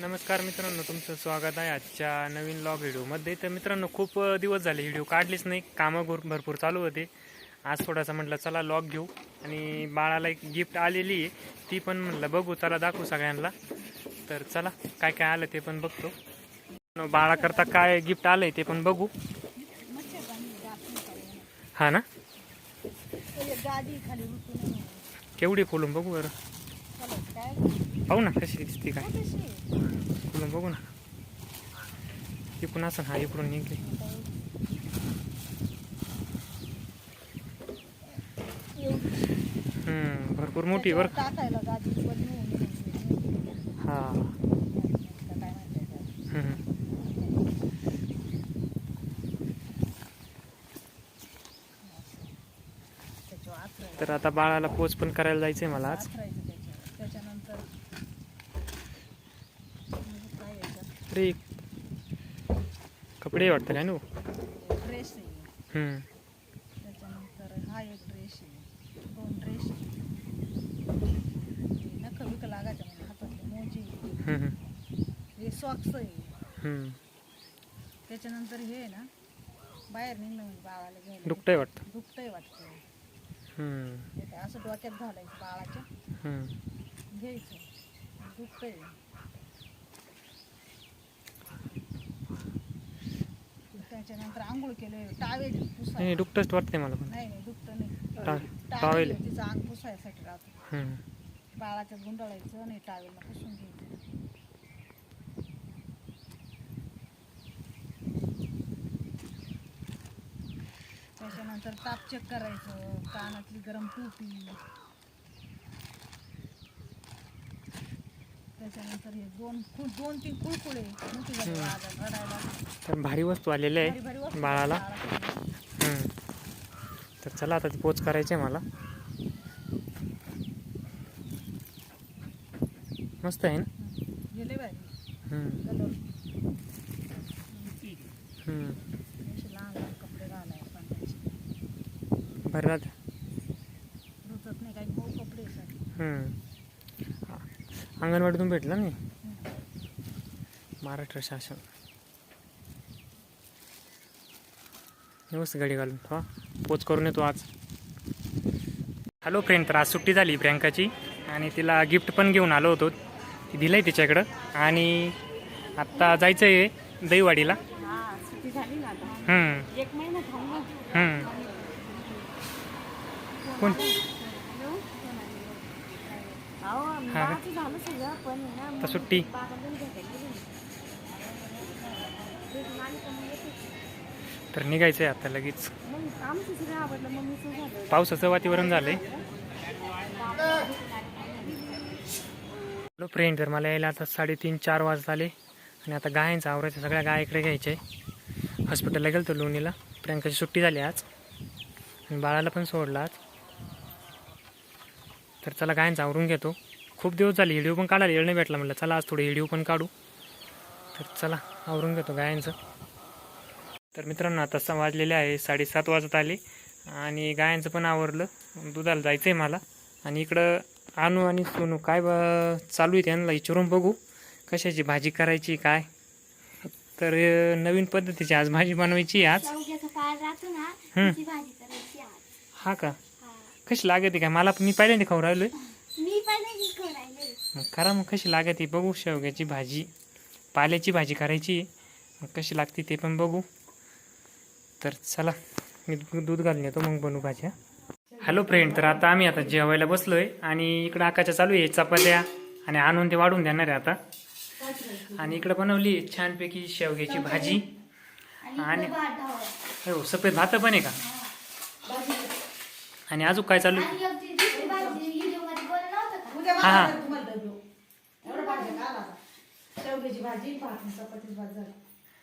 नमस्कार मित्रांनो तुमचं स्वागत आहे आजच्या नवीन लॉग व्हिडिओमध्ये तर मित्रांनो खूप दिवस झाले व्हिडिओ काढलेच नाही. कामं भर भरपूर चालू होते. आज थोडासा म्हटलं चला लॉग घेऊ. आणि बाळाला एक गिफ्ट आलेली आहे. ती पण म्हटलं बघू चला दाखवू सगळ्यांना. तर चला काय काय आलं ते पण बघतो. बाळाकरता काय गिफ्ट आलंय ते पण बघू. हा ना? केवढी खोलून बघू बरं. पाहू ना कशी दिसते काय. कशी बघू ना. इकडून असं हा इकडून निघले. हम्म, भरपूर मोठी बर हा. तर आता बाळाला पोच पण करायला जायचंय मला आज आथरायचं त्याच्यावर त्याच्यानंतर म्हणजे काय याच्यात अरे कपडे वाटतं काय नो? ड्रेस आहे. त्याच्यानंतर हा एक ड्रेस आहे. दोन ड्रेस आहे. नख विक लागायचं म्हणजे हातातले मोजी. हे सॉक्स आहे. त्याच्यानंतर हे आहे ना बाहेर निघणं म्हणजे बाळाला घ्यायला. दुखतंय वाटतं. दुखतंय वाटतं. असं डोक्यात घालायचं बाळाच्या. घ्यायचं. दुखतंय. त्याच्यानंतर आंघोळ केलं टावेल नाही वाटतंय मला पण. नाही नाही दुखतं नाही. Towel towel. आहे, तिचं अंग पुसायसाठी राहतो. हम्म. बाळाच्या गुंडाळायचं आणि टावेलला पुसून घ्यायचं. त्याच्यानंतर ताप चेक करायचं कानातली गरम टोपी. त्याच्यानंतर हे दोन दोन तीन कुळकुळे मोठी झाली हम्म. वाजायला, रडायला तर भारी वस्तू भारी भारी आहे वस्तू बाळाला. हम्म. तर चला आता ती पोच करायची आहे मला मस्त आहे ना गेले भारी हम्म. कलर हम्म. असे लहान लहान कपडे पण त्याचे. बरं राहतं नाही काही मऊ कपडे आहेत. हम्म. अंगणवाडीतून भेटला नाही. महाराष्ट्र शासन. व्यवस्थित गाडी घालून हा पोच करून येतो आज. हॅलो फ्रेंड तर आज सुट्टी झाली प्रियंकाची आणि तिला गिफ्ट पण घेऊन आलो होतो. ती दिलं आहे तिच्याकडं. आणि आत्ता जायचं आहे दहीवाडीला. हा सुट्टी झाली ना आता. हम्म. एक महिना थांबलो हम्म. कोण? हा. आता सुट्टी. तर निघायचं आहे आता लगेच. पावसाचं वातावरण झालंय. हॅलो फ्रेंड तर मला यायला आता साडेतीन चार वाजत आले. आणि आता गायांचं आवरायचं सगळ्या गाय इकडे घ्यायच्या आहे हॉस्पिटलला गेलो तो लोणीला. प्रियंकाची सुट्टी झाली आज. आणि बाळाला पण सोडलं आज. तर चला गायांचं आवरून घेतो. खूप दिवस झाले व्हिडिओ पण काढायला वेळ नाही भेटला म्हटलं चला आज थोडे व्हिडिओ पण काढू. तर चला आवरून घेतो गायांचं तर मित्रांनो आता सहा वाजलेले आहे साडेसात वाजत आले. आणि गायांचं पण आवरलं. दुधाला जायचं आहे मला. आणि इकडं आणू आणि सोनू काय बा चालू आहे त्यांना विचारून बघू. कशाची भाजी करायची काय? तर नवीन पद्धतीची आज भाजी बनवायची आज. हा का. कशी लागते काय? मला मी पहिल्यांदा खाऊ राहिलोय. मग करा मग कशी लागते बघू शेवग्याची भाजी पाल्याची भाजी करायची. आहे. मग कशी लागते ते पण बघू. तर चला मी दूध घालून येतो मग बनवू भाजी हा. हॅलो फ्रेंड तर आता आम्ही आता जेवायला बसलोय आणि इकडं आकाच्या चालू आहे चपात्या आणि आणून ते वाढून देणार आहे आता. आणि इकडं बनवली आहे छानपैकी शेवग्याची भाजी. आणि. हो सफेद भात पण आहे का? आणि अजून काय चालू आहे? आणि एक ती दुसरी भाजी व्हिडिओमध्ये बोललं नव्हतं का उद्या हा, हा. तुम्हाला. एवढं का आला? शेवग्याची भाजी भात आणि चपातीची भात झाली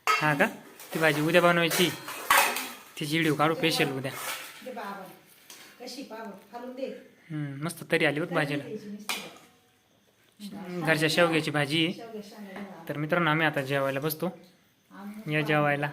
हा का ती भाजी उद्या बनवायची तिची व्हिडिओ काढू स्पेशल उद्या दे बाबा कशी पाव खालून दे हम्म, मस्त तरी आली होत भाजीला द्यायची नुसती. घरच्या शेवग्याची भाजी आहे शेवग्या शेंगा घाला. तर मित्रांनो आम्ही आता जेवायला बसतो या जेवायला